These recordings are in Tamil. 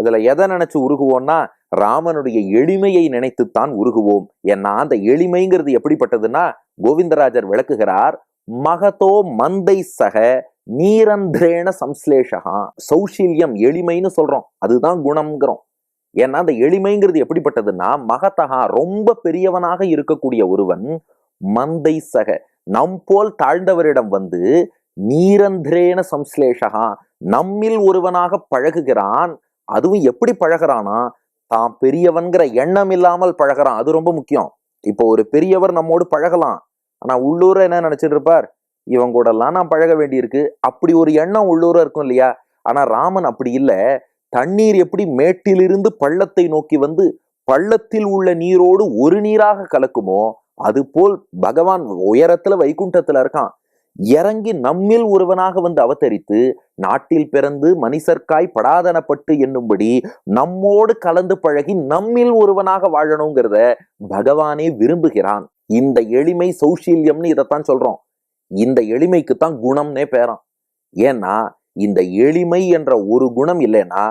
அதுல எதை நினைச்சு உருகுவோம்னா ராமனுடைய எளிமையை நினைத்துத்தான் உருகுவோம். ஏன்னா அந்த எளிமைங்கிறது எப்படிப்பட்டதுன்னா கோவிந்தராஜர் விளக்குகிறார் மகதோ மந்தை சக நீரந்திரேண சம்ஸ்லேஷகா சௌஷீல்யம் எளிமைன்னு சொல்றோம். அதுதான் குணம்ங்கிறோம். ஏன்னா அந்த எளிமைங்கிறது எப்படிப்பட்டதுன்னா மகத்தகா ரொம்ப பெரியவனாக இருக்கக்கூடிய ஒருவன் மந்தை சக. நம் போல் தாழ்ந்தவரிடம் வந்து நீரந்திரேன சம்ஸ்லேஷகா நம்மில் ஒருவனாக பழகுகிறான் அதுவும் எப்படி பழகிறானா தான் பெரியவன்கிற எண்ணம் இல்லாமல் பழகுறான். அது ரொம்ப முக்கியம். இப்போ ஒரு பெரியவர் நம்மோடு பழகலாம். ஆனா உள்ளூர என்ன நினைச்சிட்டு இருப்பார்? இவங்க கூட எல்லாம் நான் பழக வேண்டியிருக்கு. அப்படி ஒரு எண்ணம் உள்ளூர இருக்கும் இல்லையா? ஆனா ராமன் அப்படி இல்லை. தண்ணீர் எப்படி மேட்டிலிருந்து பள்ளத்தை நோக்கி வந்து பள்ளத்தில் உள்ள நீரோடு ஒரு நீராக கலக்குமோ அதுபோல் பகவான் உயரத்துல வைகுண்டத்துல இருக்கான். இறங்கி நம்மில் ஒருவனாக வந்து அவதரித்து நாட்டில் பிறந்து மனிதர்க்காய் படாதனப்பட்டு என்னும்படி நம்மோடு கலந்து பழகி நம்மில் ஒருவனாக வாழணுங்கிறத பகவானே விரும்புகிறான். இந்த எளிமை சௌஷீல்யம்னு இதைத்தான் சொல்றோம். இந்த எளிமைக்கு தான் குணம்னே பேரம். ஏன்னா இந்த எளிமை என்ற ஒரு குணம் இல்லைன்னா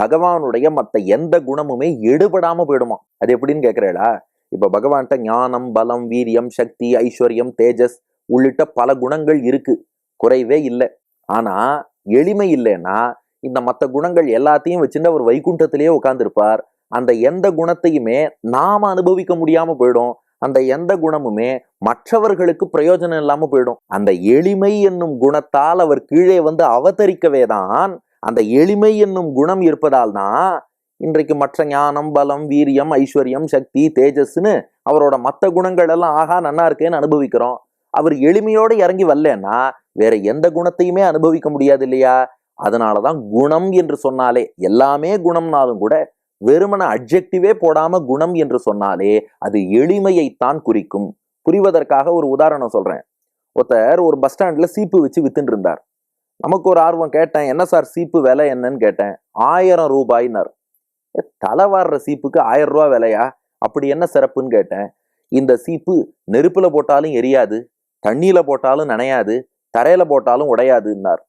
பகவானுடைய மத்த எந்த குணமுமே எடுபடாம போயிடுமா? அது எப்படின்னு கேக்குறேடா இப்ப பகவான்கிட்ட ஞானம் பலம் வீரியம் சக்தி ஐஸ்வர்யம் தேஜஸ் உள்ளிட்ட பல குணங்கள் இருக்கு. குறைவே இல்லை. ஆனா எளிமை இல்லைன்னா இந்த மற்ற குணங்கள் எல்லாத்தையும் வச்சுட்டு அவர் வைகுண்டத்திலேயே உட்கார்ந்துருப்பார். அந்த எந்த குணத்தையுமே நாம அனுபவிக்க முடியாம போயிடும். அந்த எந்த குணமுமே மற்றவர்களுக்கு பிரயோஜனம் இல்லாம போயிடும். அந்த எளிமை என்னும் குணத்தால் அவர் கீழே வந்து அவதரிக்கவே தான் அந்த எளிமை என்னும் குணம் இருப்பதால் தான் இன்றைக்கு மற்ற ஞானம் பலம் வீரியம் ஐஸ்வர்யம் சக்தி தேஜஸ்ன்னு அவரோட மற்ற குணங்கள் எல்லாம் ஆகா நன்னா இருக்கேன்னு அனுபவிக்கிறோம். அவர் எளிமையோடு இறங்கி வரலன்னா வேற எந்த குணத்தையுமே அனுபவிக்க முடியாது இல்லையா அதனாலதான் குணம் என்று சொன்னாலே எல்லாமே குணம்னாலும் கூட வெறுமன அட்ஜெக்டிவே போடாம குணம் என்று சொன்னாலே அது எளிமையைத்தான் குறிக்கும். புரிவதற்காக ஒரு உதாரணம் சொல்றேன். ஒருத்தர் ஒரு பஸ் ஸ்டாண்ட்ல சீப்பு வச்சு வித்துட்டு இருந்தார் நமக்கு ஒரு ஆர்வம் கேட்டேன் என்ன சார் சீப்பு விலை என்னன்னு கேட்டேன். ஆயிரம் ரூபாய்னார். ஏ, தலை வாடுற சீப்புக்கு ஆயிரம் ரூபாய் விலையா? அப்படி என்ன சிறப்புன்னு கேட்டேன். இந்த சீப்பு நெருப்புல போட்டாலும் எரியாது. தண்ணியில் போட்டாலும் நனையாது தரையில் போட்டாலும் உடையாதுன்னார்.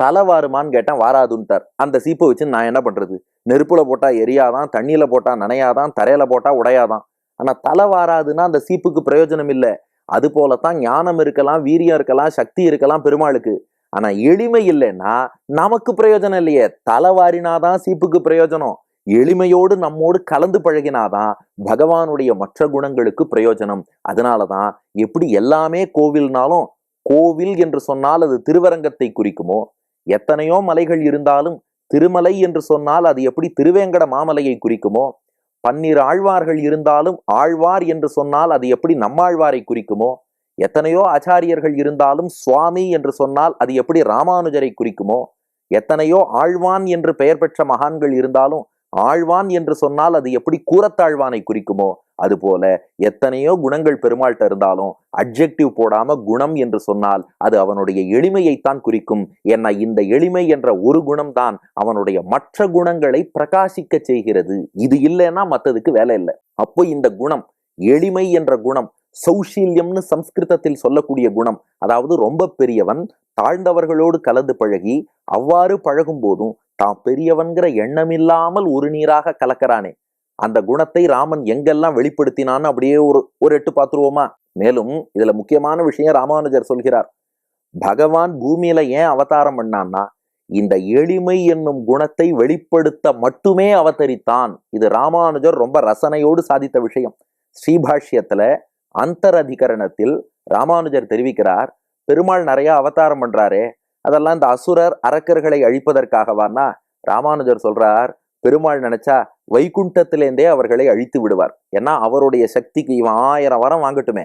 தலை வாருமான்னு கேட்டேன் வாராதுன்ட்டார். அந்த சீப்பை வச்சு நான் என்ன பண்ணுறது நெருப்பில் போட்டால் எரியாதான் தண்ணியில் போட்டால் நனையாதான் தரையில் போட்டால் உடையாதான். ஆனால் தலை வாராதுன்னா அந்த சீப்புக்கு பிரயோஜனம் இல்லை. அது போலத்தான் ஞானம் இருக்கலாம் வீரியம் இருக்கலாம் சக்தி இருக்கலாம் பெருமாளுக்கு. ஆனால் எளிமை இல்லைன்னா நமக்கு பிரயோஜனம் இல்லையே. தலை வாரினாதான் சீப்புக்கு பிரயோஜனம். எளிமையோடு நம்மோடு கலந்து பழகினாதான் பகவானுடைய மற்ற குணங்களுக்கு பிரயோஜனம். அதனால தான் எப்படி எல்லாமே கோவில்னாலும் கோவில் என்று சொன்னால் அது திருவரங்கத்தை குறிக்குமோ? எத்தனையோ மலைகள் இருந்தாலும் திருமலை என்று சொன்னால் அது எப்படி திருவேங்கட மாமலையை குறிக்குமோ? பன்னிரு ஆழ்வார்கள் இருந்தாலும் ஆழ்வார் என்று சொன்னால் அது எப்படி நம்மாழ்வாரை குறிக்குமோ? எத்தனையோ ஆச்சாரியர்கள் இருந்தாலும் சுவாமி என்று சொன்னால் அது எப்படி ராமானுஜரை குறிக்குமோ? எத்தனையோ ஆழ்வான் என்று பெயர் பெற்ற மகான்கள் இருந்தாலும் ஆழ்வான் என்று சொன்னால் அது எப்படி கூறத்தாழ்வானை குறிக்குமோ அதுபோல எத்தனையோ குணங்கள் பெருமாள்கிட்ட இருந்தாலும் அட்ஜெக்டிவ் போடாம குணம் என்று சொன்னால் அது அவனுடைய எளிமையைத்தான் குறிக்கும். ஏன்னா இந்த எளிமை என்ற ஒரு குணம்தான் அவனுடைய மற்ற குணங்களை பிரகாசிக்க செய்கிறது. இது இல்லைன்னா மத்ததுக்கு வேலை இல்லை. அப்போ இந்த குணம் எளிமை என்ற குணம் சௌஷீல்யம்னு சம்ஸ்கிருதத்தில் சொல்லக்கூடிய குணம் அதாவது ரொம்ப பெரியவன் தாழ்ந்தவர்களோடு கலந்து பழகி அவ்வாறு பழகும் போதும் தான் பெரியவன்கிற எண்ணமில்லாமல் ஒரு நீராக கலக்கிறானே. அந்த குணத்தை ராமன் எங்கெல்லாம் வெளிப்படுத்தினான்னு அப்படியே ஒரு ஒரு எட்டு பார்த்துருவோமா? மேலும் இதுல முக்கியமான விஷயம் ராமானுஜர் சொல்கிறார். பகவான் பூமியில ஏன் அவதாரம் பண்ணான்னா இந்த எளிமை என்னும் குணத்தை வெளிப்படுத்த மட்டுமே அவதரித்தான். இது ராமானுஜர் ரொம்ப ரசனையோடு சாதித்த விஷயம். ஸ்ரீபாஷ்யத்துல அந்தரதிகரணத்தில் ராமானுஜர் தெரிவிக்கிறார் பெருமாள் நிறைய அவதாரம் பண்றாரே. அதெல்லாம் இந்த அசுரர் அரக்கர்களை அழிப்பதற்காகவானா ராமானுஜர் சொல்றார் பெருமாள் நினைச்சா வைகுண்டத்திலேருந்தே அவர்களை அழித்து விடுவார். ஏன்னா அவருடைய சக்திக்கு இவன் ஆயிரம் வரம் வாங்கட்டுமே.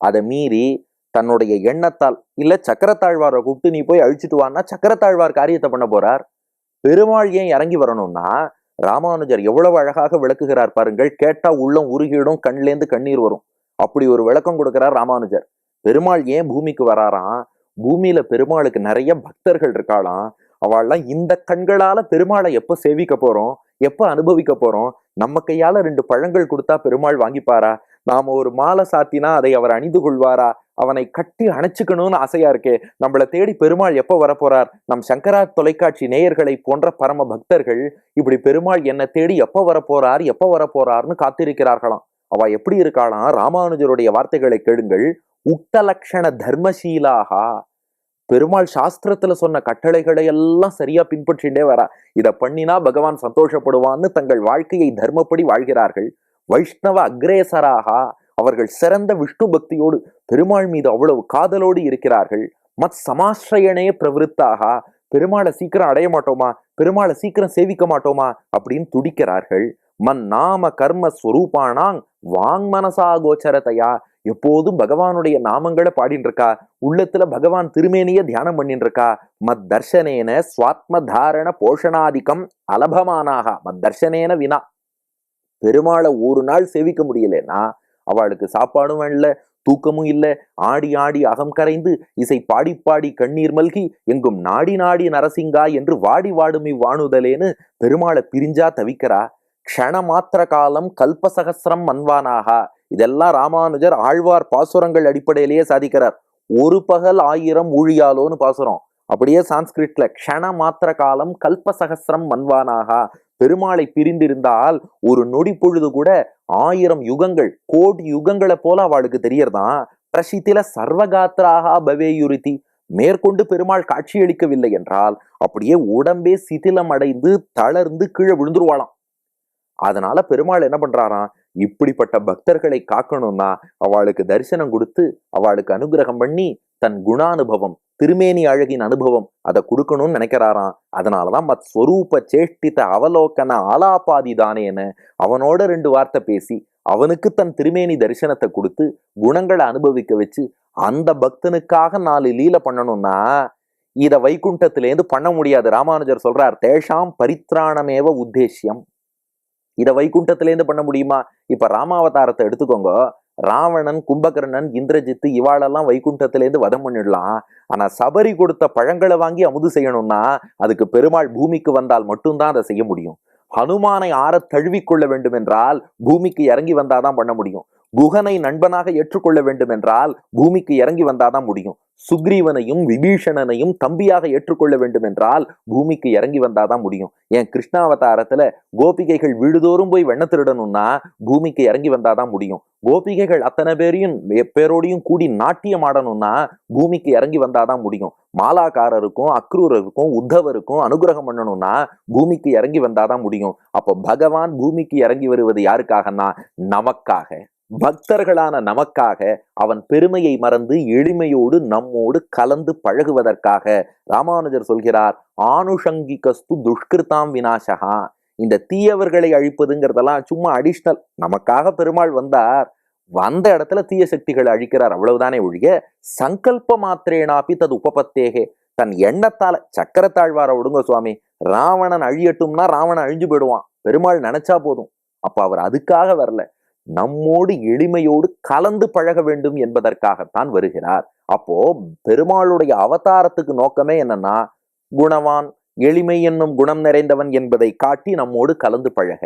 அதை மீறி தன்னுடைய எண்ணத்தால் இல்ல சக்கரத்தாழ்வாரை கூப்பிட்டு நீ போய் அழிச்சிட்டு வான்னா சக்கரத்தாழ்வார் காரியத்தை பண்ண போறார். பெருமாள் ஏன் இறங்கி வரணும்னா ராமானுஜர் எவ்வளவு அழகாக விளக்குகிறார் பாருங்கள் கேட்டா உள்ளம் உருகிடும் கண்லேந்து கண்ணீர் வரும். அப்படி ஒரு விளக்கம் கொடுக்கிறார் ராமானுஜர். பெருமாள் ஏன் பூமிக்கு வராராம்? பூமியில பெருமாளுக்கு நிறைய பக்தர்கள் இருக்காளாம். அவள்லாம் இந்த கண்களால பெருமாளை எப்ப சேவிக்க போறோம்? எப்ப அனுபவிக்க போறோம்? நம்ம கையால ரெண்டு பழங்கள் கொடுத்தா பெருமாள் வாங்கிப்பாரா? நாம ஒரு மாலை சாத்தினா அதை அவர் அணிந்து கொள்வாரா? அவனை கட்டி அணைச்சுக்கணும்னு ஆசையா இருக்கே. நம்மளை தேடி பெருமாள் எப்ப வரப்போறார்? நம் சங்கரா தொலைக்காட்சி நேயர்களை போன்ற பரம பக்தர்கள் இப்படி பெருமாள் என்னை தேடி எப்ப வரப்போறார்? எப்ப வரப்போறார்னு காத்திருக்கிறார்களாம். அவ எப்படி இருக்காளாம்? ராமானுஜருடைய வார்த்தைகளை கேளுங்கள். உட்டலக்ஷண தர்மசீலாக பெருமாள் சாஸ்திரத்துல சொன்ன கட்டளைகளை எல்லாம் சரியா பின்பற்றிண்டே வரா. இதை பண்ணினா பகவான் சந்தோஷப்படுவான்னு தங்கள் வாழ்க்கையை தர்மப்படி வாழ்கிறார்கள். வைஷ்ணவ அக்ரேசராக அவர்கள் சிறந்த விஷ்ணு பக்தியோடு பெருமாள் மீது அவ்வளவு காதலோடு இருக்கிறார்கள். மத் சமாசிரயனே பிரவருத்தாக. பெருமாளை சீக்கிரம் அடைய மாட்டோமா? பெருமாளை சீக்கிரம் சேவிக்க மாட்டோமா? அப்படின்னு துடிக்கிறார்கள். மன் நாம கர்ம ஸ்வரூபானாங் வாங் மனசா கோச்சரத்தையா எப்போதும் பகவானுடைய நாமங்களை பாடின்னு இருக்கா உள்ளத்துல பகவான் திருமேனிய தியானம் பண்ணிட்டு இருக்கா மத் தர்ஷனேன சுவாத்ம தாரண போஷணாதிக்கம் அலபமானாக. மத் தர்ஷனேன வினா. பெருமாளை ஒரு நாள் சேவிக்க முடியலன்னா அவளுக்கு சாப்பாடும் இல்ல தூக்கமும் இல்ல. ஆடி ஆடி அகம் கரைந்து இசை பாடி பாடி கண்ணீர் மல்கி எங்கும் நாடி நாடி நரசிங்கா என்று வாடி வாடும் இவ்வாணுதலேன்னு பெருமாளை பிரிஞ்சா தவிக்கிறா? க்ஷணமாத்திர காலம் கல்பசகசிரம் மன்வானாகா. இதெல்லாம் ராமானுஜர் ஆழ்வார் பாசுரங்கள் அடிப்படையிலேயே சாதிக்கிறார். ஒரு பகல் ஆயிரம் ஊழியாலோன்னு பாசுரம். அப்படியே சான்ஸ்கிரிட்ல க்ஷண மாத்திர காலம் கல்பசகசிரம் மன்வானாகா. பெருமாளை பிரிந்திருந்தால் ஒரு நொடி பொழுது கூட ஆயிரம் யுகங்கள் கோடி யுகங்களை போல அவளுக்கு தெரியறதான் பிரசித்தில சர்வகாத்திராகா பவேயுறுத்தி மேற்கொண்டு பெருமாள் காட்சியளிக்கவில்லை என்றால் அப்படியே உடம்பே சிதிலம் அடைந்து தளர்ந்து கீழே விழுந்துருவாளாம். அதனால பெருமாள் என்ன பண்றாராம்? இப்படிப்பட்ட பக்தர்களை காக்கணும்னா அவளுக்கு தரிசனம் கொடுத்து அவளுக்கு அனுகிரகம் பண்ணி தன் குணானுபவம் திருமேனி அழகின் அனுபவம் அதை கொடுக்கணும்னு நினைக்கிறாராம். அதனாலதான் மத் ஸ்வரூப சேஷ்டித அவலோகன ஆலாபாதி தானேன்னு அவனோட ரெண்டு வார்த்தை பேசி அவனுக்கு தன் திருமேனி தரிசனத்தை கொடுத்து குணங்களை அனுபவிக்க வச்சு அந்த பக்தனுக்காக நாலு லீல பண்ணணும்னா இதை வைகுண்டத்திலேருந்து பண்ண முடியாது. ராமானுஜர் சொல்றார் தேஷாம் பரித்ராணமேவ உத்தேசியம் இதை வைகுண்டத்திலேருந்து பண்ண முடியுமா? இப்ப ராமாவதாரத்தை எடுத்துக்கோங்க. ராவணன் கும்பகர்ணன் இந்திரஜித்து இவாளெல்லாம் வைகுண்டத்திலேருந்து வதம் பண்ணிடலாம். ஆனா சபரி கொடுத்த பழங்களை வாங்கி அமுது செய்யணும்னா அதுக்கு பெருமாள் பூமிக்கு வந்தால் மட்டும்தான் அதை செய்ய முடியும். ஹனுமானை ஆற தழுவிக்கொள்ள வேண்டும் என்றால் பூமிக்கு இறங்கி வந்தாதான் பண்ண முடியும். குகனை நண்பனாக ஏற்றுக்கொள்ள வேண்டும் என்றால் பூமிக்கு இறங்கி வந்தாதான் முடியும். சுக்ரீவனையும் விபீஷணனையும் தம்பியாக ஏற்றுக்கொள்ள வேண்டும் என்றால் பூமிக்கு இறங்கி வந்தாதான் முடியும். ஏன் கிருஷ்ணாவதாரத்துல கோபிகைகள் வீடுதோறும் போய் வெண்ண திருடணும்னா பூமிக்கு இறங்கி வந்தாதான் முடியும். கோபிகைகள் அத்தனை பேரையும் பேரோடையும் கூடி நாட்டியம் ஆடணும்னா பூமிக்கு இறங்கி வந்தாதான் முடியும். மாலாக்காரருக்கும் அக்ரூரருக்கும் உத்தவருக்கும் அனுகிரகம் பண்ணணும்னா பூமிக்கு இறங்கி வந்தாதான் முடியும். அப்போ பகவான் பூமிக்கு இறங்கி வருவது யாருக்காகனா நமக்காக. பக்தர்களான நமக்காக அவன் பெருமையை மறந்து எளிமையோடு நம்மோடு கலந்து பழகுவதற்காக ராமானுஜர் சொல்கிறார் ஆணுஷங்கிகஸ்து துஷ்கிருதாம் வினாசகா இந்த தீயவர்களை அழிப்பதுங்கிறதெல்லாம் சும்மா அடிஷ்னல் நமக்காக பெருமாள் வந்தார் வந்த இடத்துல தீய சக்திகளை அழிக்கிறார் அவ்வளவுதானே ஒழிய சங்கல்ப மாத்திரேனாப்பி தது உபபத்தேகே. தன் எண்ணத்தால சக்கரத்தாழ்வார விடுங்க சுவாமி ராவணன் அழியட்டும்னா ராவணன் அழிஞ்சு போயிடுவான். பெருமாள் நினைச்சா போதும். அப்ப அவர் அதுக்காக வரல. நம்மோடு எளிமையோடு கலந்து பழக வேண்டும் என்பதற்காகத்தான் வருகிறார். அப்போ பெருமாளுடைய அவதாரத்துக்கு நோக்கமே என்னன்னா குணவான் எளிமை என்னும் குணம் நிறைந்தவன் என்பதை காட்டி நம்மோடு கலந்து பழக.